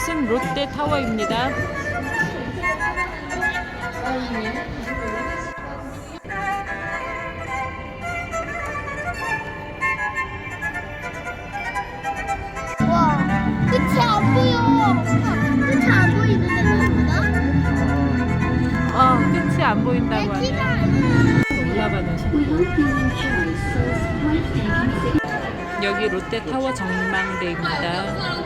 이것은 롯데타워입니다. 와, 끝이 안 보여. 끝이 안 보이는데 뭐구나? 어, 끝이 안 보인다고 하네. 키가 아니야. 올라가는 여기 롯데타워 전망대입니다.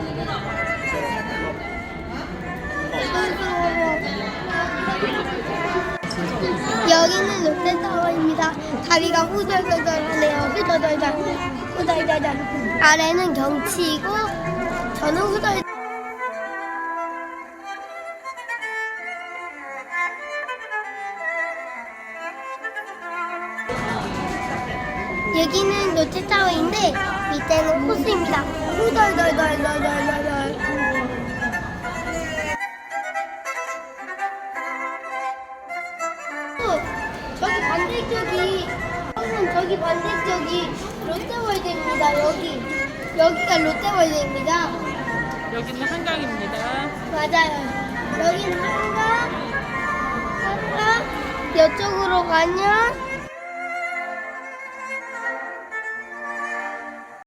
여기는 롯데타워입니다. 다리가 후덜덜덜하네요. 후덜덜덜, 후덜덜덜. 아래는 경치이고 저는 후덜. 여기는 롯데타워인데 밑에는 호수입니다. 후덜덜덜덜덜덜. 반대쪽이 저기 반대쪽이 롯데월드입니다. 여기 여기가 롯데월드입니다. 여기는 한강입니다. 맞아요. 여기는 한강 한강 이쪽으로 가면